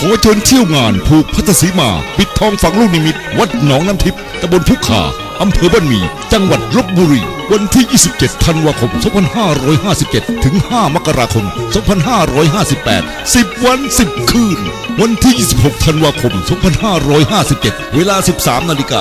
ขอเชิญเที่ยวงานผูกพัทสีมา ปิดทองฝังลูกนิมิต วัดหนองน้ำทิพย์ตำบลพุกขาอำเภอบ้านหมี่จังหวัดลบบุรี วันที่ 27 ธันวาคม 2557 ถึง 5 มกราคม 2558 10 วัน 10 คืน วันที่ 26 ธันวาคม 2557 เวลา 13 นาฬิก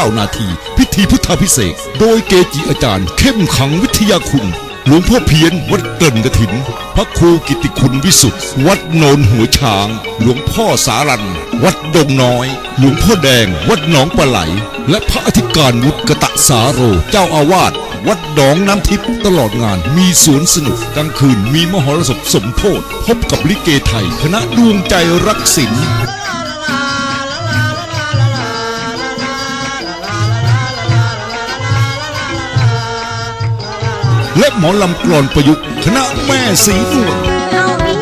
า 49 นาที พิธีพุทธพิเศษ โดยเกจิอาจารย์เข้มขังวิทยาคุณ หลวงพ่อเพียนวัดเกริ่นกระถิน พระครูกิติคุณวิสุทธ์วัดโนนหัวช้าง หลวงพ่อสารัน วัดดงน้อย หลวงพ่อแดง วัดหนองปลาไหล และพระอธิการวุฒิกตะสาโร เจ้าอาวาสวัดหนองน้ำทิพย์ตลอดงานมีสวนสนุกกลางคืนมีมหรสพสมโพธพบกับลิเกไทย คณะดวงใจรักศิลป์ หมอลำกรอนประยุกต์คณะแม่สีนวลเฮามี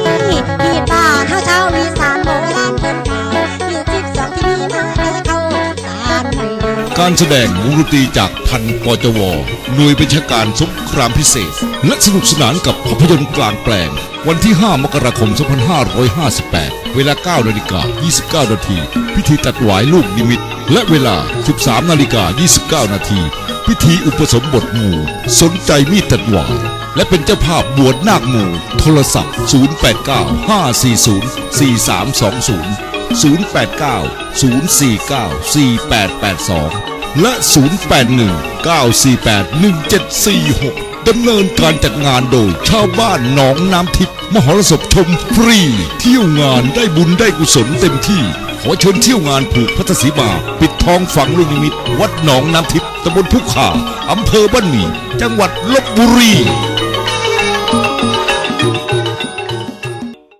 มีป่าเฮาชาวอีสานโบราณเพิ่นกล่าวมีสิบสองที่มีมาแต่เข้าสารไม่ได้การแสดงวงดนตรีจากพันปจวหน่วยบัญชาการสงครามพิเศษ และสนุกสนานกับภาพยนตร์กลางแปลงวันที่ 5 มกราคม 2558 เวลา 9 นาฬิกา 29 นาที พิธีตัดหวายลูกนิมิต และเวลา 13 นาฬิกา 29 นาที พิธีอุปสมบทหมู่ สนใจมีดตัดหวายและเป็นเจ้าภาพบวชนาคหมู่ โทรศัพท์ 089 540 4320 089 049 4882 และ 081 948 1746 ดำเนินการจัดงานโดยชาวบ้านหนองน้ำทิพย์มหรสพชมฟรี เที่ยวงานได้บุญได้กุศลเต็มที่ ขอเชิญเที่ยวงานผูกพัทศีมา ปิดทองฝังลูกนิมิต วัดหนองน้ำทิพย์ตำบลพุกขาอำเภอบ้านหมี่จังหวัดลบบุรี